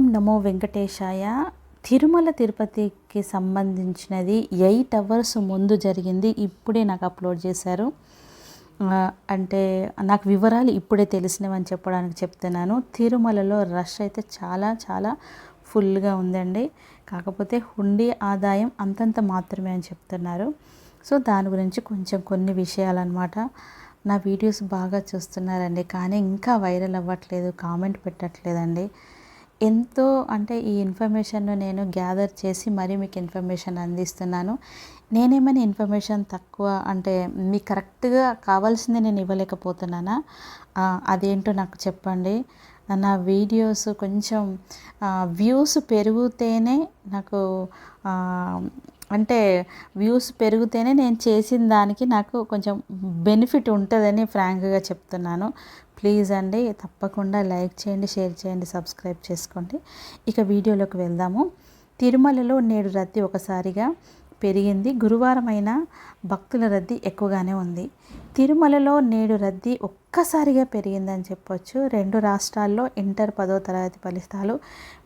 ఓం నమో వెంకటేశాయ. తిరుమల తిరుపతికి సంబంధించినది eight hours ముందు జరిగింది. ఇప్పుడే నాకు అప్లోడ్ చేశారు. అంటే నాకు వివరాలు ఇప్పుడే తెలిసినవని చెప్పడానికి చెప్తున్నాను. తిరుమలలో రష్ అయితే చాలా చాలా ఫుల్గా ఉందండి. కాకపోతే హుండీ ఆదాయం అంతంత మాత్రమే అని చెప్తున్నారు. సో దాని గురించి కొంచెం కొన్ని విషయాలన్నమాట. నా వీడియోస్ బాగా చూస్తున్నారండి. కానీ ఇంకా వైరల్ అవ్వట్లేదు కామెంట్ పెట్టట్లేదండి. ఎంతో అంటే ఈ ఇన్ఫర్మేషన్ను నేను గ్యాదర్ చేసి మరీ మీకు ఇన్ఫర్మేషన్ అందిస్తున్నాను. నేనేమైనా ఇన్ఫర్మేషన్ తక్కువ అంటే మీకు కరెక్ట్గా కావాల్సింది నేను ఇవ్వలేకపోతున్నానా? అదేంటో నాకు చెప్పండి. నా వీడియోస్ కొంచెం వ్యూస్ పెరిగితేనే నాకు అంటే వ్యూస్ పెరిగితేనే నేను చేసిన దానికి నాకు కొంచెం బెనిఫిట్ ఉంటుందని ఫ్రాంక్గా చెప్తున్నాను. ప్లీజ్ అండి తప్పకుండా లైక్ చేయండి షేర్ చేయండి సబ్స్క్రైబ్ చేసుకోండి. ఇక వీడియోలోకి వెళ్దాము. తిరుమలలో నేడు రద్దీ ఒకసారిగా పెరిగింది. గురువారం అయినా భక్తుల రద్దీ ఎక్కువగానే ఉంది. తిరుమలలో నేడు రద్దీ ఒక్కసారిగా పెరిగిందని చెప్పొచ్చు. రెండు రాష్ట్రాల్లో ఇంటర్ పదో తరగతి ఫలితాలు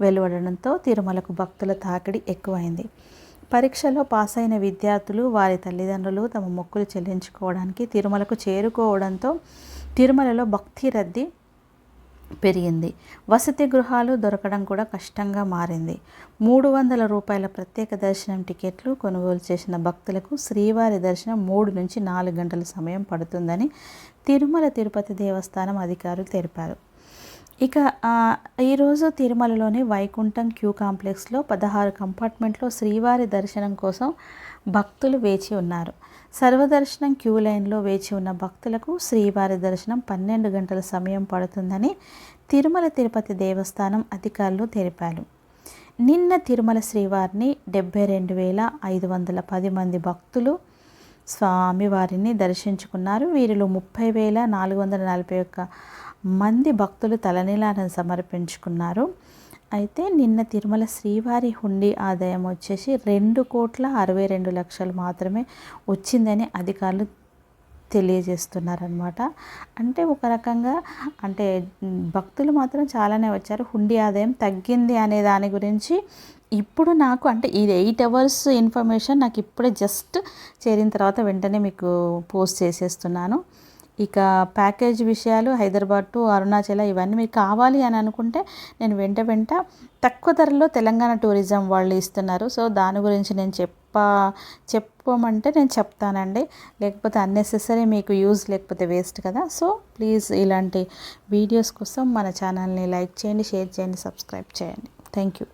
వెలువడడంతో తిరుమలకు భక్తుల తాకిడి ఎక్కువైంది. పరీక్షలో పాస్ అయిన విద్యార్థులు వారి తల్లిదండ్రులు తమ మొక్కులు చెల్లించుకోవడానికి తిరుమలకు చేరుకోవడంతో తిరుమలలో భక్తి రద్దీ పెరిగింది. వసతి గృహాలు దొరకడం కూడా కష్టంగా మారింది. మూడు వందల రూపాయల ప్రత్యేక దర్శనం టికెట్లు కొనుగోలు చేసిన భక్తులకు శ్రీవారి దర్శనం మూడు నుంచి నాలుగు గంటల సమయం పడుతుందని తిరుమల తిరుపతి దేవస్థానం అధికారులు తెలిపారు. ఇక ఈరోజు తిరుమలలోని వైకుంఠం క్యూ కాంప్లెక్స్లో పదహారు కంపార్ట్మెంట్లో శ్రీవారి దర్శనం కోసం భక్తులు వేచి ఉన్నారు. సర్వదర్శనం క్యూ లైన్లో వేచి ఉన్న భక్తులకు శ్రీవారి దర్శనం పన్నెండు గంటల సమయం పడుతుందని తిరుమల తిరుపతి దేవస్థానం అధికారులు తెలిపారు. నిన్న తిరుమల శ్రీవారిని డెబ్బై రెండు వేల ఐదు వందల పది మంది భక్తులు స్వామివారిని దర్శించుకున్నారు. వీరిలో ముప్పై వేల నాలుగు వందల నలభై ఒక్క మంది భక్తులు తలనీలాలను సమర్పించుకున్నారు. అయితే నిన్న తిరుమల శ్రీవారి హుండీ ఆదాయం వచ్చేసి రెండు కోట్ల అరవై రెండు లక్షలు మాత్రమే వచ్చిందని అధికారులు తెలియజేస్తున్నారనమాట అంటే ఒక రకంగా అంటే భక్తులు మాత్రం చాలానే వచ్చారు. హుండీ ఆదాయం తగ్గింది అనే దాని గురించి ఇప్పుడు నాకు అంటే ఇది ఎయిట్ అవర్స్ ఇన్ఫర్మేషన్ నాకు ఇప్పుడే జస్ట్ చేరిన తర్వాత వెంటనే మీకు పోస్ట్ చేసేస్తున్నాను. ఇక ప్యాకేజ్ విషయాలు హైదరాబాద్ టు అరుణాచల ఇవన్నీ మీకు కావాలి అని అనుకుంటే నేను వెంట వెంట తక్కువ ధరలో తెలంగాణ టూరిజం వాళ్ళు ఇస్తున్నారు. సో దాని గురించి నేను చెప్ప చెప్పమంటే నేను చెప్తానండి. లేకపోతే అన్నెసెసరీ మీకు యూజ్ లేకపోతే వేస్ట్ కదా. సో ప్లీజ్ ఇలాంటి వీడియోస్ కోసం మన ఛానల్ని లైక్ చేయండి షేర్ చేయండి సబ్స్క్రైబ్ చేయండి. Thank you.